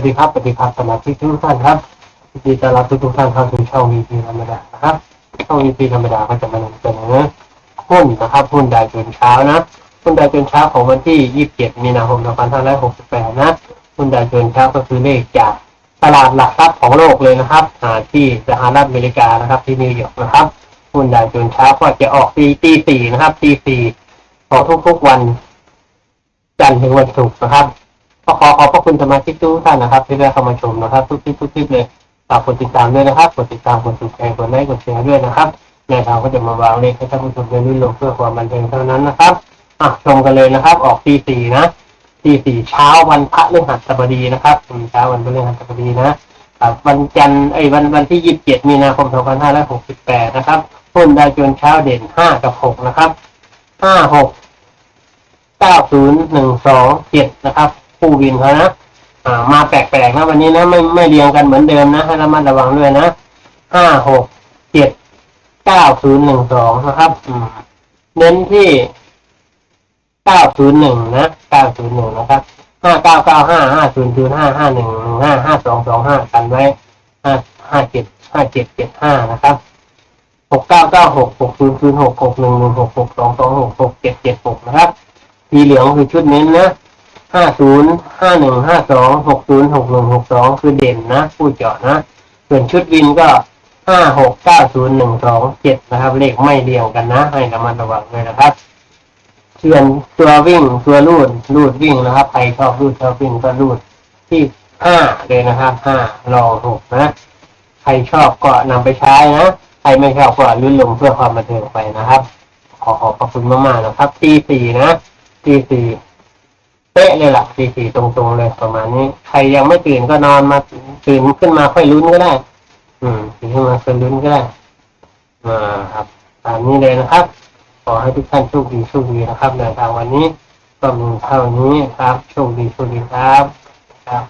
วัสดีครับสวัสดีครับสมาชิกทุกท่านครับยินดีต้อนรับทุกท่านเข้าสู่ช่องวีพีธรรมดานะครับช่องวีพีธรรมดาก็จะมานำเสนอหุ้นนะครับหุ้นดาวจนเช้านะหุ้นดาวจนเช้าของวันที่ 27 มีนาคม 2568 นะหุ้นดาวจนเช้าก็คือเลขจากตลาดหลักทรัพย์ของโลกเลยนะครับอ่าที่สหรัฐอเมริกานะครับที่นิวยอร์กนะครับหุ้นดาวจนเช้าก็จะออกตีตีสี่นะครับตีสี่ของทุกๆวัน จันทร์ถึงวันศุกร์นะครับ ก็ขอขอบพระคุณสมาชิกทุกท่านนะครับที่ได้เข้ามาชมนะครับ ทุกคลิปทุกคลิปเลยฝากกดติดตามด้วยนะครับ กดติดตามกดถูกใจกดไลค์กดแชร์ด้วยนะครับในทางก็จะมาวางเลขให้ท่านผู้ชมได้รุ่นลงเพื่อความบันเทิงเท่านั้นนะครับอะชมกันเลยนะครับ ออกตีสี่นะตีสี่เช้าวันพระฤหัสบดีนะครับเช้าวันพระฤหัสบดีนะครับวันจันทร์ไอ้วันวันที่ยี่สิบเจ็ดมีนาคมสองพันห้าร้อยหกสิบแปดนะครับหุ้นดาวโจนส์เช้าเด่นห้ากับหกนะครับห้าหกเก้าศูนย์หนึ่งสองเจ็ดนะครับ ผู้วินเขานะอ่ามาแปลกๆนะวันนี้นะไม่ไม่เรียงกันเหมือนเดิมนะให้ระมัดระวังด้วยนะห้าหกเจ็ดเก้าศูนย์หนึ่งสองนะครับอืเน้นที่เก้าศูนย์หนึ่งนะเก้าศูนย์หนึ่งนะครับห้าเก้าเก้าห้าห้าศูนย์ศูนย์ห้าห้าหนึ่งหนึ่งห้าห้าสองสองห้ากันไว้ห้าห้าเจ็ดห้าเจ็ดเจ็ดห้านะครับหกเก้าเก้าหกหกศูนย์ศูนย์หกหกหนึ่งหนึ่งหกหกสองสองหกหกเจ็ดเจ็ดหกนะครับสีเหลืองคือชุดเน้นนะ ห้าศูนย์ห้าหนึ่งห้าสองหกศูนย์หกหนึ่งหกสองคือเด่นนะผู้เจาะนะ ส่วนชุดวินก็ห้าหกเก้าศูนย์หนึ่งสองเจ็ดนะครับ เลขไม่เรียงกันนะ ให้ระมัดระวังด้วยนะครับส่วนตัววิ่งตัวรูดรูดวิ่งนะครับใครชอบรูดชอบวิ่งก็รูดที่ห้าเลยนะครับห้ารองหกนะใครชอบก็นำไปใช้นะใครไม่ชอบก็ลุ้นลงเพื่อความบันเทิงไปนะครับ ขอขอบพระคุณมากๆนะครับตีสี่นะตีสี่ เป๊ะเลยล่ะตีสี่ตรงๆเลยประมาณนี้ ใครยังไม่ตื่นก็นอนมาตื่นขึ้นมาค่อยลุ้นก็ได้ อืมตื่นขึ้นมาค่อยลุ้นก็ได้อ่าครับ ตามนี้เลยนะครับ ขอให้ทุกท่านโชคดีโชคดีนะครับในทางวันนี้ก็มีเท่านี้ครับโชคดีโชคดีครับครับ